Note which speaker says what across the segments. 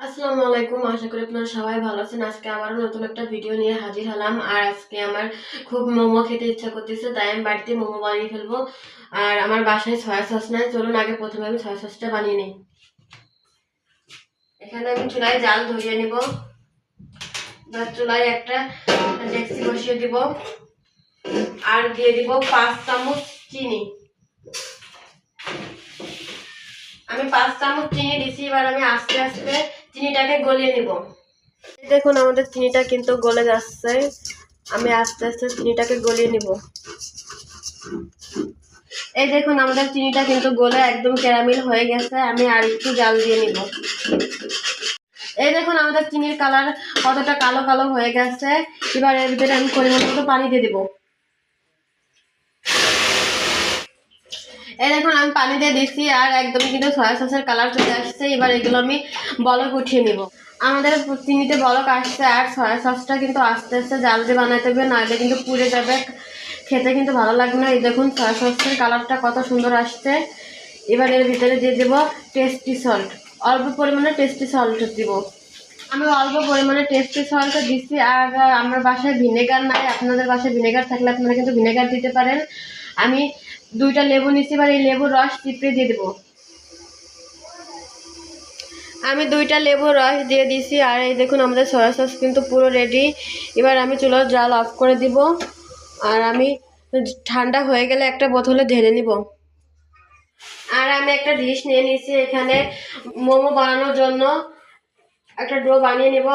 Speaker 1: আসসালামু আলাইকুম। আশা করি আপনারা সবাই ভালো আছেন। আজকে আবারও নতুন একটা ভিডিও নিয়ে হাজির হলাম। আর আজকে আমার খুব মোমো খেতে ইচ্ছা করতেছে, তাই আমি বাড়িতে মোমো বানিয়ে ফেলব। আর আমার বাসায় সয়া সস নাই। চলুন, আগে প্রথমে আমি সয়া সসটা বানিয়ে নিই। এখানে আমি চুলায় জাল ধরিয়ে নিব। চুলায় একটা ডেক্সি বসিয়ে দিব। আর দিয়ে দিব পাঁচ চামচ চিনি। আমি পাঁচ চামচ চিনি দিছি, এবার আমি আস্তে আস্তে চিনিটাকে গলিয়ে নিব। দেখুন, আমাদের চিনিটা কিন্তু গলে যাচ্ছে। আমি আস্তে আস্তে চিনিটাকে গলিয়ে নিব। এই দেখুন, আমাদের চিনিটা কিন্তু গলে একদম ক্যারামিল হয়ে গেছে। আমি আর একটু জাল দিয়ে নিব। এই দেখুন, আমাদের চিনির কালার কতটা কালো কালো হয়ে গেছে। এবার এর ভিতরে আমি পরিমাণ মতো পানি দিয়ে দিব। এই দেখুন, আমি পানি দিয়ে দিচ্ছি আর একদম কিন্তু সয়া সসের কালার চলে আসছে। এবার এগুলো আমি বলক উঠিয়ে নিব। আমাদের চিনিতে বলক আসছে আর সয়া সসটা কিন্তু আস্তে আস্তে জাল দিয়ে বানাতে হবে, নাহলে কিন্তু পুড়ে যাবে। খেতে কিন্তু ভালো লাগবে না। এই দেখুন সয়া সসের কালারটা কত সুন্দর আসছে। এবার এর ভিতরে দিয়ে দেবো টেস্টি সল্ট অল্প পরিমাণে টেস্টি সল্ট দিব। আমি অল্প পরিমাণে টেস্টি সল্ট দিচ্ছি আর আমার বাসায় ভিনেগার নাই। আপনাদের বাসায় ভিনেগার থাকলে আপনারা কিন্তু ভিনেগার দিতে পারেন। আমি দুইটা লেবু নিচ্ছি এবার এই লেবুর রস চিপড়ে দিয়ে দেবো। আমি দুইটা লেবুর রস দিয়ে দিছি, আর এই দেখুন আমাদের সয়া সস কিন্তু পুরো রেডি এবার আমি চুলোর জাল অফ করে দিব, আর আমি ঠান্ডা হয়ে গেলে একটা বোতলে ঢেলে নিব। আর আমি একটা ডিশ নিয়ে নিয়েছি এখানে মোমো বানানোর জন্য একটা ডো বানিয়ে নিব।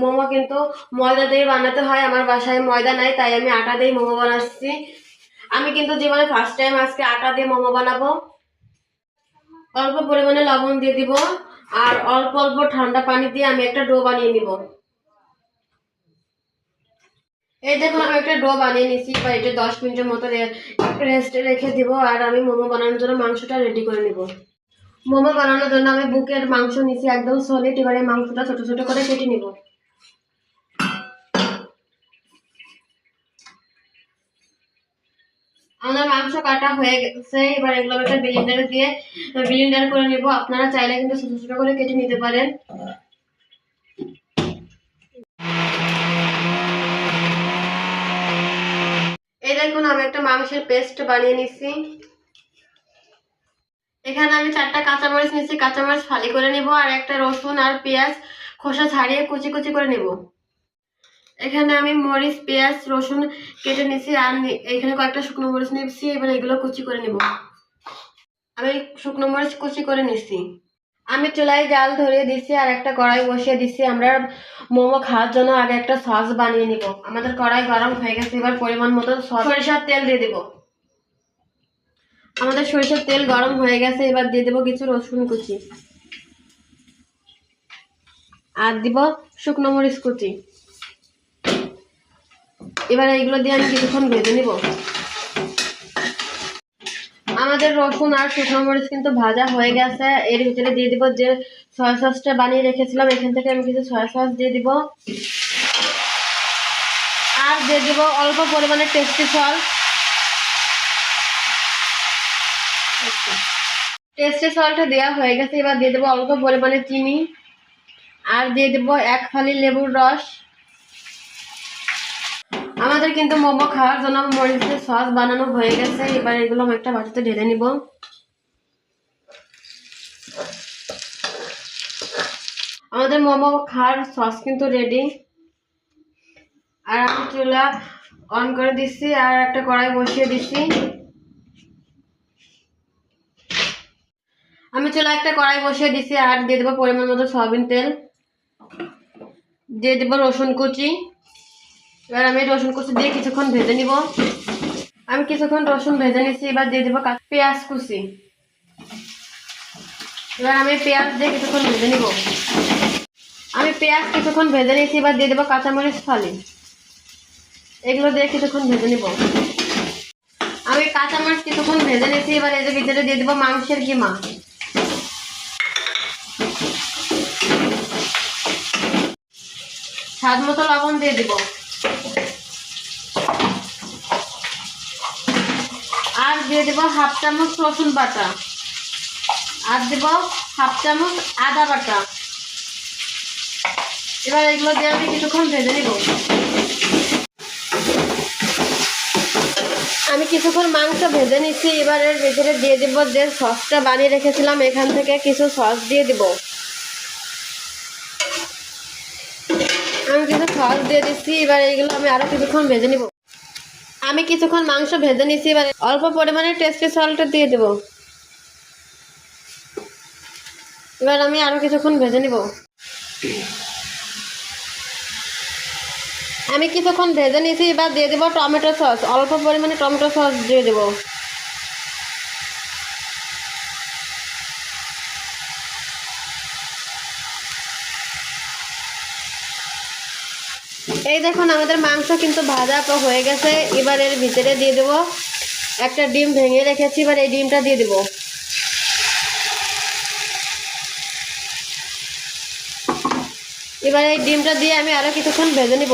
Speaker 1: মোমো কিন্তু ময়দা দিয়ে বানাতে হয়, আমার বাসায় ময়দা নাই, তাই আমি আটা দিয়ে মোমো বানাচ্ছি। আমি কিন্তু জীবনে ফার্স্ট টাইম আজকে আটা দিয়ে মোমো বানাবো। অল্প পরিমাণে লবণ দিয়ে দিব, আর অল্প অল্প ঠান্ডা পানি দিয়ে আমি একটা ডো বানিয়ে নিব। এই দেখুন, আমি একটা ডো বানিয়ে নিচ্ছি বা এটা দশ মিনিটের মতো রেস্টে রেখে দিব, আর আমি মোমো বানানোর জন্য মাংসটা রেডি করে নিব। মোমো বানানোর জন্য আমি বুকের মাংস নিচ্ছি একদম সলিড এবারে মাংসটা ছোট ছোট করে কেটে নিব। আমাদের মাংস কাটা হয়ে গেছে, এবার এগুলো একটা ব্লেন্ডারে দিয়ে ব্লেন্ডার করে নেব। আপনারা চাইলে কিন্তু ছোট ছোট করে কেটে নিতে পারেন। এই দেখুন, আমি একটা মাংসের পেস্ট বানিয়ে নিচ্ছি এখানে আমি চারটা কাঁচামরিচ নিচ্ছি কাঁচামরিচ ফালি করে নেব, আর একটা রসুন আর পেঁয়াজ খোসা ছাড়িয়ে কুচি কুচি করে নেব। এখানে আমি মরিচ, পেঁয়াজ, রসুন কেটে নিছি আর এখানে কয়েকটা শুকনো মরিচ নিচ্ছি এবার এগুলো কুচি করে নেব। আমি শুকনো মরিচ কুচি করে নিচ্ছি আমি চুলায় জাল ধরিয়ে দিছি আর একটা কড়াই বসিয়ে দিচ্ছি আমরা মোমো খাওয়ার জন্য আগে একটা সস বানিয়ে নিব। আমাদের কড়াই গরম হয়ে গেছে, এবার পরিমাণ মতো সরিষার তেল দিয়ে দেবো। আমাদের সরিষার তেল গরম হয়ে গেছে, এবার দিয়ে দেবো কিছু রসুন কুচি। আর দিব শুকনো মরিচ কুচি। এবার এইগুলো দিয়ে আমি কিছুক্ষণ ভেজে নিব। আমাদের রসুন আর শুকনো মরিচ কিন্তু ভাজা হয়ে গেছে। এর ভিতরে দিয়ে দিব যে সয়া সসটা বানিয়ে রেখেছিলাম, এখান থেকে আমি কিছু সয়া সস দিয়ে দিব। আর দিয়ে দিব অল্প পরিমাণে টেস্টি সল্ট টেস্টি সল্ট দেওয়া হয়ে গেছে, এবার দিয়ে দেবো অল্প পরিমাণে চিনি। আর দিয়ে দেবো এক ফালি লেবুর রস। আমাদের কিন্তু মোমো খাওয়ার জন্য মরিচের সস বানানো হয়ে গেছে। এবার এগুলো আমি একটা বাটিতে ঢেলে নিব। আমাদের মোমো খাওয়ার সস কিন্তু রেডি আর আমি চুলা অন করে দিচ্ছি আর একটা কড়াই বসিয়ে দিচ্ছি। আমি চুলা একটা কড়াই বসিয়ে দিচ্ছি আর দিয়ে দেবো পরিমাণ মতো সয়াবিন তেল। দিয়ে দেবো রসুন কুচি। এবার আমি রসুন কুচি দিয়ে কিছুক্ষণ ভেজে নিব। আমি কিছুক্ষণ রসুন ভেজে নিচ্ছি এবার দিয়ে দেবো পেঁয়াজ কুচি। এবার আমি পেঁয়াজ দিয়ে কিছুক্ষণ ভেজে নিব। আমি পেঁয়াজ কিছুক্ষণ ভেজে নিয়েছি, এবার দিয়ে দেবো কাঁচামরিচ ফালি। এগুলো দিয়ে কিছুক্ষণ ভেজে নিব। আমি কাঁচামরিচ কিছুক্ষণ ভেজে নিয়েছি, এবার এদের ভিতরে দিয়ে দেবো মাংসের কিমা। স্বাদ মতো লবণ দিয়ে দিব আর দিয়ে দেবো হাফ চামচ রসুন বাটা। আর দেবো হাফ চামচ আদা বাটা। এবার এগুলো দিয়ে আমি কিছুক্ষণ ভেজে নিব। আমি কিছুক্ষণ মাংস ভেজে নিচ্ছি এবার এর ভেতরে দিয়ে দিব যে সসটা বানিয়ে রেখেছিলাম, এখান থেকে কিছু সস দিয়ে দিব। আমি কিছু সস দিয়ে দিচ্ছি এবার এইগুলো আমি আরও কিছুক্ষণ ভেজে নিব। আমি কিছুক্ষণ মাংস ভেজে নিছি, এবার অল্প পরিমাণে টেস্টি সল্ট দিয়ে দেব। এবার আমি আরও কিছুক্ষণ ভেজে নিব। আমি কিছুক্ষণ ভেজে নিছি, এবার দিয়ে দেবো টমেটো সস। অল্প পরিমাণে টমেটো সস দিয়ে দেবো। এই দেখুন, আমাদের মাংস কিন্তু ভাজা হয়ে গেছে। এবার এর ভিতরে দিয়ে দেবো একটা ডিম ভেঙে রেখেছি, এবার এই ডিমটা দিয়ে দেবো। এবার এই ডিমটা দিয়ে আমি আরও কিছুক্ষণ ভেজে নিব।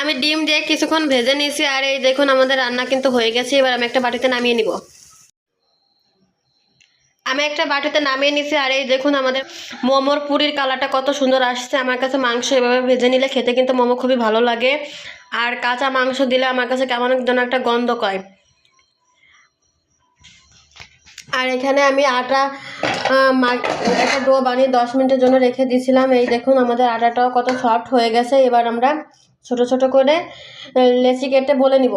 Speaker 1: আমি ডিম দিয়ে কিছুক্ষণ ভেজে নিয়েছি, আর এই দেখুন, আমাদের রান্না কিন্তু হয়ে গেছে। এবার আমি একটা বাটিতে নামিয়ে নিব। আমি একটা বাটিতে নামিয়ে নিছি, আর এই দেখুন আমাদের মোমোর পুরির কালারটা কত সুন্দর আসছে। আমার কাছে মাংস এভাবে ভেজে নিলে খেতে কিন্তু মোমো খুবই ভালো লাগে। আর কাঁচা মাংস দিলে আমার কাছে কেমন যেন একটা গন্ধ কয় আর এখানে আমি আটা একটা ডো বানিয়ে দশ মিনিটের জন্য রেখে দিয়েছিলাম এই দেখুন আমাদের আটাটাও কত সফট হয়ে গেছে। এবার আমরা ছোট ছোট করে লেচি কেটে বলে নিব।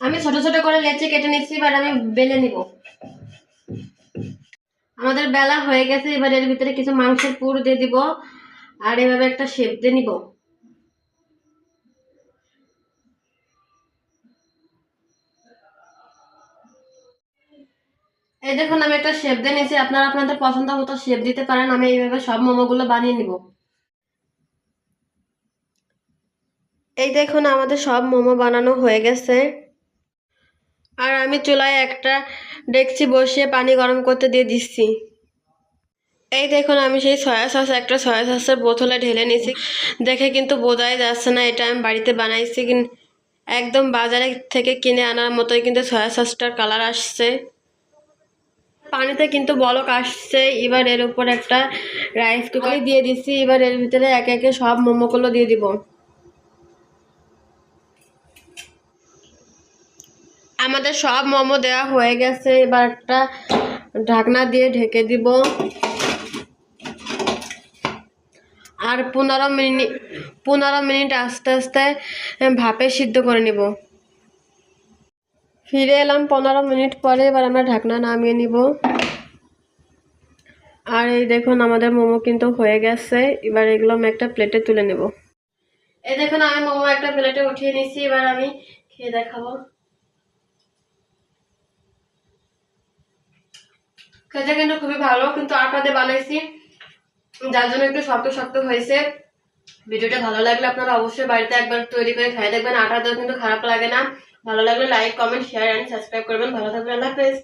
Speaker 1: আমি ছোট ছোট করে লেচি কেটে নিচ্ছি, এবার আমি বেলে নিব। আমাদের বেলা হয়ে গেছে, এবার এর ভিতরে কিছু মাংসের পুর দিয়ে দিব, আর এভাবে একটা শেপ দিয়ে নিব। এই দেখুন, আমি একটা শেপ দিয়ে নিয়েছি, আপনারা আপনাদের পছন্দ মতো শেপ দিতে পারেন, আমি এইভাবে সব মোমোগুলো বানিয়ে নিব। এই দেখুন, আমাদের সব মোমো বানানো হয়ে গেছে। আর আমি চুলায় একটা ডেকচি বসিয়ে পানি গরম করতে দিয়ে দিচ্ছি। এই দেখুন, আমি সেই সয়া সস, একটা সয়া সসের বোতলে ঢেলে নিয়েছি। দেখে কিন্তু বোঝাই যাচ্ছে না, এটা আমি বাড়িতে বানাইছি একদম বাজারে থেকে কিনে আনার মতোই কিন্তু সয়া সসটার কালার আসছে। পানিতে কিন্তু বলক আসছে, এবার এর উপর একটা রাইস কুকার দিয়ে দিচ্ছি। এবার এর ভিতরে একে একে সব মোমোগুলো দিয়ে দিব। আমাদের সব মোমো দেওয়া হয়ে গেছে। এবার একটা ঢাকনা দিয়ে ঢেকে দিব। আর পনেরো মিনিট পনেরো মিনিট আস্তে আস্তে ভাপে সিদ্ধ করে নিব। ফিরে এলাম পনেরো মিনিট পরে, এবার আমরা ঢাকনা নামিয়ে নিব। আর এই দেখুন, আমাদের মোমো কিন্তু হয়ে গেছে। এবার এগুলো আমি একটা প্লেটে তুলে নেব। এই দেখুন, আমি মোমো একটা প্লেটে উঠিয়ে নিচ্ছি এবার আমি খেয়ে দেখাবো। খেতে কিন্তু খুবই ভালো, কিন্তু আটা দিয়ে বানাইছি। যার জন্য একটু শক্ত শক্ত হয়েছে। ভিডিওটা ভালো লাগলে আপনারা অবশ্যই বাড়িতে একবার তৈরি করে খাই দেখবেন। আটা দিয়েও কিন্তু খারাপ লাগে না। ভালো লাগলে like comment share and subscribe করবেন। ভালো থাকবেন। আল্লাহ হাফেজ।